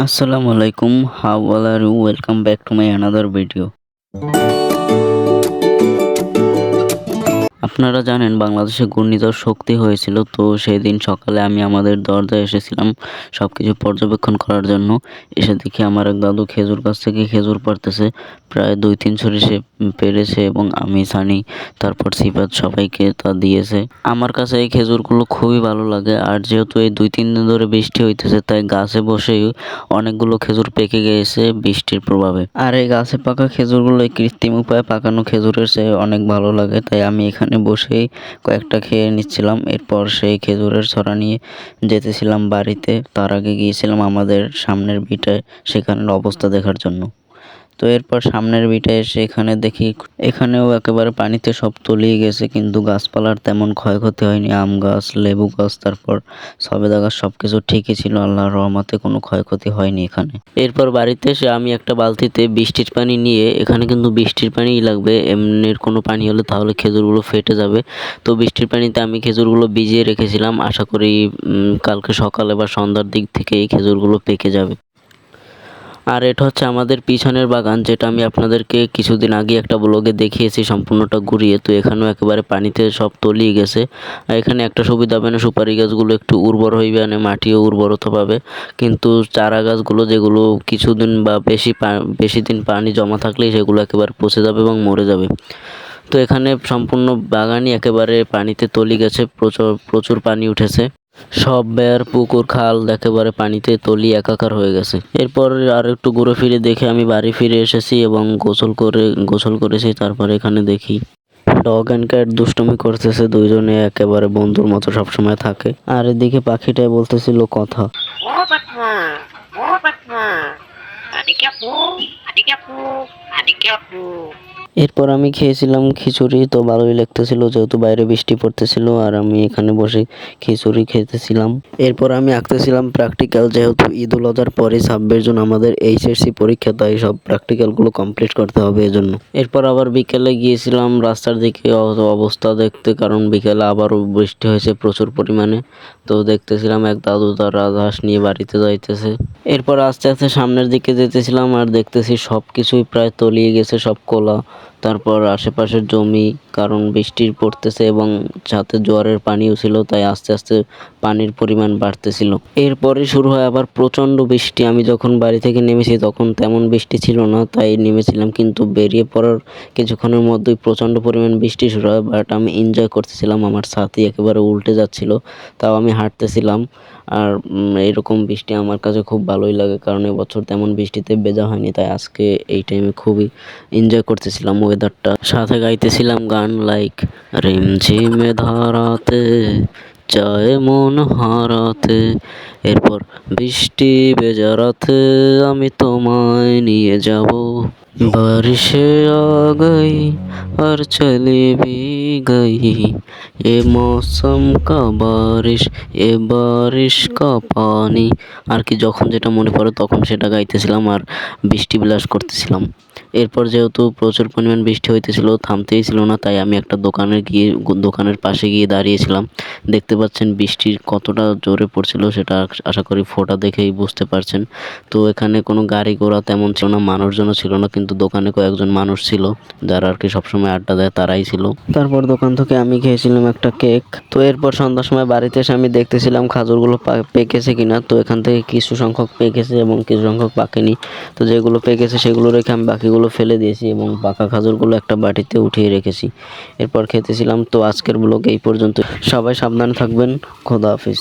আসসালামু আলাইকুম how are you welcome back to my another video আপনারা জানেন বাংলাদেশে ঘূর্ণিঝড় শক্তি হয়েছিল, তো সেই দিন সকালে আমি আমাদের দরজায় এসেছিলাম সব কিছু পর্যবেক্ষণ করার জন্য। এসে দেখি আমার এক দাদু খেজুর গাছ থেকে খেজুর পারতেছে প্রায় দুই তিন ছড়ি সে পেরেছে এবং আমি, সানি, তারপর সিপাত সবাইকে তা দিয়েছে। আমার কাছে এই খেজুরগুলো খুবই ভালো লাগে আর যেহেতু এই দুই তিন দিন ধরে বৃষ্টি হইতেছে, তাই গাছে বসেই অনেকগুলো খেজুর পেকে গিয়েছে বৃষ্টির প্রভাবে। আর এই গাছে পাকা খেজুরগুলো কৃত্রিম উপায়ে পাকানো খেজুরের চেয়ে অনেক ভালো লাগে, তাই আমি এখানে বসেই কয়েকটা খেয়ে নিচ্ছিলাম। এরপর সেই খেজুরের ছড়া নিয়ে যেতেছিলাম বাড়িতে। তার আগে গিয়েছিলাম আমাদের সামনের বিটায়, সেখানের অবস্থা দেখার জন্য। তো এরপর সামনের বিটে এসে এখানে দেখি, এখানেও একেবারে পানিতে সব তলিয়ে গেছে, কিন্তু গাছপালার তেমন ক্ষয়ক্ষতি হয়নি। আম গাছ, লেবু গাছ, তারপর সবেদা গাছ সব কিছু ঠিকই ছিল আল্লাহর রহমাতে কোনো ক্ষয়ক্ষতি হয়নি এখানে। এরপর বাড়িতে এসে আমি একটা বালতিতে বৃষ্টির পানি নিয়ে, এখানে কিন্তু বৃষ্টির পানিই লাগবে, এমনির কোনো পানি হলে তাহলে খেজুরগুলো ফেটে যাবে। তো বৃষ্টির পানিতে আমি খেজুরগুলো ভিজিয়ে রেখেছিলাম, আশা করি কালকে সকালে বা সন্ধ্যার দিক থেকে এই খেজুরগুলো পেকে যাবে। আর এটা হচ্ছে আমাদের পিছনের বাগান, যেটা আমি আপনাদেরকে কিছুদিন আগে একটা ব্লগে দেখিয়েছি, সম্পূর্ণটা ঘুরিয়ে। তো এখানেও একেবারে পানিতে সব তলিয়ে গেছে। আর এখানে একটা সুবিধা হবে না, সুপারি গাছগুলো একটু উর্বর হইবে মানে মাটিও উর্বরতা পাবে। কিন্তু চারা গাছগুলো যেগুলো কিছুদিন বা বেশি বেশি দিন পানি জমা থাকলেই সেগুলো একেবারে পচে যাবে এবং মরে যাবে। তো এখানে সম্পূর্ণ বাগানই একেবারে পানিতে তলি গেছে, প্রচুর প্রচুর পানি উঠেছে। সব বেয়ার পুকুর খাল একেবারে পানিতে তলি একাকার হয়ে গেছে। এরপর আর একটু ঘুরে ফিরে দেখে আমি বাড়ি ফিরে এসেছি এবং গোসল করে, গোসল করেছি, তারপরে এখানে দেখি ডগ অ্যান্ড ক্যাট দুষ্টমি করতেছে, দুইজনে একেবারে বন্ধুর মতো সবসময় থাকে। আর এদিকে পাখিটাই বলতেছিল কথা। এরপর আমি খেয়েছিলাম খিচুড়ি, তো ভালোই লাগতেছিল যেহেতু বাইরে বৃষ্টি পড়তেছিল আর আমি এখানে বসে খিচুড়ি খেতেছিলাম। এরপর আমি আঁকতেছিলাম প্র্যাকটিক্যাল যেহেতু ঈদ উল আজহার পরে ছাব্বিশ জন আমাদের এইচএসসি পরীক্ষা, তাই সব প্র্যাকটিক্যালগুলো কমপ্লিট করতে হবে এজন্য। এরপর আবার বিকেলে গিয়েছিলাম রাস্তার দিকে অবস্থা দেখতে, কারণ বিকেলে আবারও বৃষ্টি হয়েছে প্রচুর পরিমাণে। তো দেখতেছিলাম এক দাদু তার রাজহাঁস নিয়ে বাড়িতে যাইতেছে। এরপর আস্তে আস্তে সামনের দিকে যেতেছিলাম আর দেখতেছি সব কিছুই প্রায় তলিয়ে গেছে, সব কোলা। তারপর আশেপাশের জমি, কারণ বৃষ্টি পড়তেছে এবং সাথে জোয়ারের পানিও ছিল, তাই আস্তে আস্তে পানির পরিমাণ বাড়তেছিল। এরপরে শুরু হয় আবার প্রচণ্ড বৃষ্টি। আমি যখন বাড়ি থেকে নেমেছি তখন তেমন বৃষ্টি ছিল না, তাই নেমেছিলাম, কিন্তু বেরিয়ে পড়ার কিছুক্ষণের মধ্যেই প্রচণ্ড পরিমাণ বৃষ্টি শুরু হয় বাট আমি এনজয় করতেছিলাম। আমার সাথী একেবারে উল্টে যাচ্ছিল, তাও আমি হাঁটতেছিলাম। আর এরকম বৃষ্টি আমার কাছে খুব ভালোই লাগে, কারণ এবছর তেমন বৃষ্টিতে ভেজা হয়নি, তাই আজকে এই টাইমে খুবই এনজয় করতেছিলাম। ওয়েদারটা সাথে গাইতেছিলাম গান লাইক রিমঝিমে ধারাতে চায় মন হারাতে এরপর বৃষ্টি বেজারাতে আমি তোমায় নিয়ে যাব বারিশে আ গই আর চলি भी गई ये मौसम का बारिश ये बारिश का पानी আর কি যখন যেটা মনে পড়ে তখন সেটা গাইতেছিলাম আর বৃষ্টি বিলাস করতেছিলাম এরপর যেহেতু প্রচুর পরিমাণ বৃষ্টি হইতেছিল, থামতেই ছিল না, তাই আমি একটা দোকানে গিয়ে, দোকানের পাশে গিয়ে দাঁড়িয়েছিলাম। দেখতে পাচ্ছেন বৃষ্টির কতটা জোরে পড়ছিল সেটা আশা করি ফোটা দেখেই বুঝতে পারছেন। তো এখানে কোনো গাড়ি ঘোড়া তেমন ছিল না, মানুষজনও ছিল না, কিন্তু দোকানে কয়েকজন মানুষ ছিল, যারা আর কি সবসময় আড্ডা দেয়, তারাই ছিল। তারপর দোকান থেকে আমি খেয়েছিলাম একটা কেক। তো এরপর সন্ধ্যার সময় বাড়িতে এসে আমি দেখতেছিলাম খাজুরগুলো পেকেছে কিনা। তো এখান থেকে কিছু সংখ্যক পেকেছে এবং কিছু সংখ্যক পাকেনি তো যেগুলো পেকেছে সেগুলো রেখে আমি বাকিগুলো ফেলে দিয়েছি এবং পাকা খাজুরগুলো একটা বাটিতে উঠিয়ে রেখেছি। এরপর খেতেছিলাম। তো আজকের ব্লগ এই পর্যন্ত। সবাই সাবধানে থাকবেন। খোদা হাফিজ।